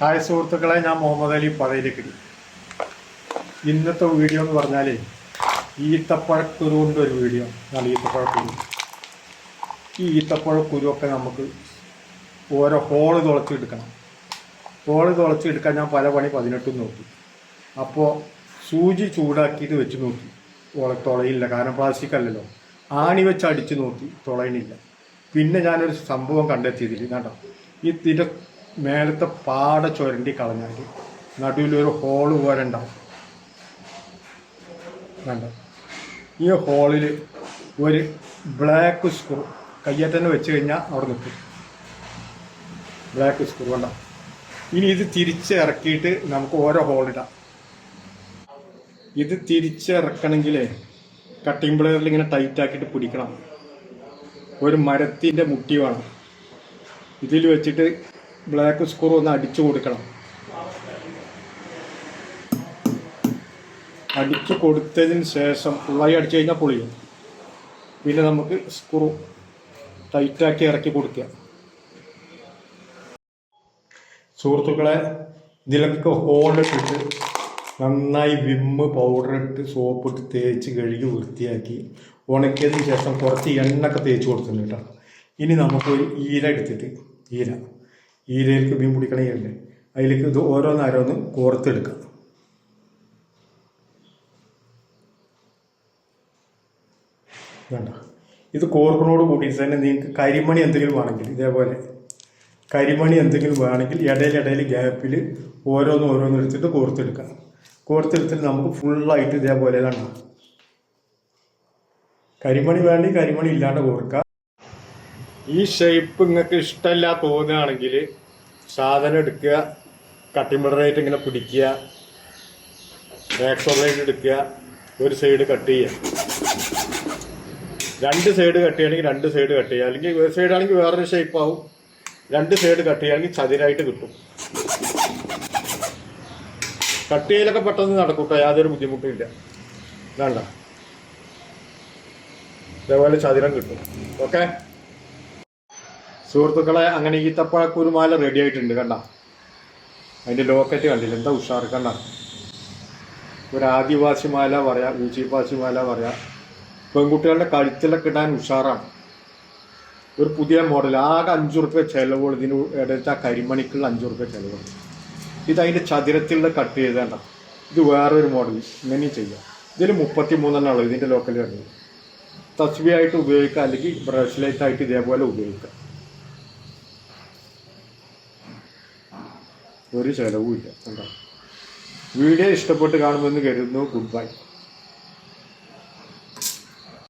Hi സുഹൃത്തുക്കളെ ഞാൻ മുഹമ്മദ് അലി പഴയരിക്കടി ഇന്നത്തെ വീഡിയോ എന്ന് പറഞ്ഞാൽ ഈത്തപ്പഴക്കുരു കൊണ്ട് ഒരു വീഡിയോ. ആണ് ഈത്തപ്പഴക്കുരു? ഈ ഈത്തപ്പഴക്കുരുവൊക്കെ നമുക്ക് ഓരോ ഹോൾ തുളച്ചെടുക്കണം ഹോൾ തുളച്ചെടുക്കാൻ ഞാൻ പല പണി പതിനെട്ടും നോക്കി. അപ്പോൾ സൂചി ചൂടാക്കിയിട്ട് വെച്ച് നോക്കി. ഓളെ തുളയില്ല കാരണം പ്ലാസ്റ്റിക് അല്ലല്ലോ. ആണി വെച്ച് അടിച്ച് നോക്കി തുളയണില്ല. പിന്നെ ഞാനൊരു സംഭവം കണ്ടെത്തിയതിൽ കേട്ടോ ഈ തിര മേലത്തെ പാട ചുരണ്ടി കളഞ്ഞാൽ നടുവിലൊരു ഹോൾ പോലെ ഉണ്ടാവും. വേണ്ട ഈ ഹോളിൽ ഒരു ബ്ലാക്ക് സ്ക്രൂ കയ്യെ തന്നെ വെച്ച് കഴിഞ്ഞാൽ അവിടെ നിൽക്കും. ബ്ലാക്ക് സ്ക്രൂ വേണ്ട ഇനി ഇത് തിരിച്ച് ഇറക്കിയിട്ട് നമുക്ക് ഓരോ ഹോളിടാം ഇത് തിരിച്ചിറക്കണമെങ്കിൽ കട്ടിംഗ് ബ്ലേഡിൽ ഇങ്ങനെ ടൈറ്റ് ആക്കിയിട്ട് പിടിക്കണം. ഒരു മരത്തിന്റെ മുട്ടി വേണം. ഇതിൽ വെച്ചിട്ട് ബ്ലാക്ക് സ്ക്രൂ ഒന്ന് അടിച്ചു കൊടുക്കണം. അടിച്ചു കൊടുത്തതിന് ശേഷം ഫുള്ളായി അടിച്ചു കഴിഞ്ഞാൽ പൊളിയും. പിന്നെ നമുക്ക് സ്ക്രൂ ടൈറ്റാക്കി ഇറക്കി കൊടുക്കുക. സുഹൃത്തുക്കളെ ഇതിലൊക്കെ ഹോളിട്ടിട്ട് നന്നായി വിമ്മ് പൗഡർ ഇട്ട് സോപ്പ് ഇട്ട് തേച്ച് കഴുകി വൃത്തിയാക്കി ഉണക്കിയതിന് ശേഷം കുറച്ച് എണ്ണ ഒക്കെ തേച്ച് കൊടുത്തിട്ടുണ്ട് കേട്ടോ. ഇനി നമുക്കൊരു ഈര എടുത്തിട്ട് ഈര. ഈരയിലേക്ക് മീൻ പിടിക്കണമെങ്കിൽ അതിലേക്ക് ഇത് ഓരോന്നാരോന്ന് കോർത്തെടുക്കാം വേണ്ട ഇത് കോർക്കണോട് കൂടി തന്നെ നിങ്ങൾക്ക് കരിമണി എന്തെങ്കിലും വേണമെങ്കിൽ ഇതേപോലെ കരിമണി എന്തെങ്കിലും വേണമെങ്കിൽ ഇടയിൽ ഗ്യാപ്പിൽ ഓരോന്ന് ഓരോന്ന് എടുത്തിട്ട് കോർത്തെടുക്കാം കോർത്തെടുത്തിട്ട് നമുക്ക് ഫുള്ളായിട്ട് ഇതേപോലെ കാണാം കരിമണി വേണ്ടി കരിമണി ഇല്ലാണ്ട് കോർക്കാം. ഈ ഷേപ്പ് നിങ്ങൾക്ക് ഇഷ്ടമല്ല തോന്നുകയാണെങ്കിൽ സാധനം എടുക്കുക കട്ടിമിടറായിട്ട് ഇങ്ങനെ പിടിക്കുക ബാക്സോറായിട്ട് എടുക്കുക ഒരു സൈഡ് കട്ട് ചെയ്യുക. രണ്ട് സൈഡ് കട്ട് ചെയ്യുകയാണെങ്കിൽ രണ്ട് സൈഡ് കട്ട് ചെയ്യുക. അല്ലെങ്കിൽ ഒരു സൈഡ് ആണെങ്കിൽ വേറൊരു ഷേപ്പ് ആവും. രണ്ട് സൈഡ് കട്ട് ചെയ്യുകയാണെങ്കിൽ ചതിരായിട്ട് കിട്ടും. കട്ട് ചെയ്യലൊക്കെ പെട്ടെന്ന് നടക്കൂട്ടോ. യാതൊരു ബുദ്ധിമുട്ടും ഇല്ല. വേണ്ട ഇതേപോലെ ചതിരം കിട്ടും. ഓക്കെ സുഹൃത്തുക്കളെ അങ്ങനെ ഈത്തപ്പഴക്കുരുമാല റെഡി ആയിട്ടുണ്ട് കണ്ട. അതിന്റെ ലോക്കറ്റ് കണ്ടില്ല? എന്താ ഉഷാർ കണ്ട. ഒരു ആദിവാസി മാല പറയാ ഊച്ചിപ്പാസി മാല പറയാ. പെൺകുട്ടികളുടെ കഴുത്തിലൊക്കെ ഇടാൻ ഉഷാറാണ്. ഒരു പുതിയ മോഡൽ ആകെ അഞ്ചു റുപ്യ ചെലവുകൾ ഇതിന് ഇടയിട്ട് ആ കരിമണിക്കുള്ള അഞ്ചു റുപ്യ ചെലവുണ്ട് ഇത് അതിന്റെ ചതുരത്തിലുള്ള കട്ട് ചെയ്തേണ്ട. ഇത് വേറൊരു മോഡൽ ഇങ്ങനെയും ചെയ്യാം. ഇതിൽ മുപ്പത്തി മൂന്നെണ്ണം ഉള്ളത് ഇതിന്റെ ലോക്കൽ വരുന്നത്. തസ്ബി ആയിട്ട് ഉപയോഗിക്കാം അല്ലെങ്കിൽ ബ്രഷ്ലൈറ്റ് ആയിട്ട് ഇതേപോലെ ഉപയോഗിക്കാം ഒരു ചെലവുമില്ല. വീഡിയോ ഇഷ്ടപ്പെട്ട് കാണുമെന്ന് കരുതുന്നു. Good bye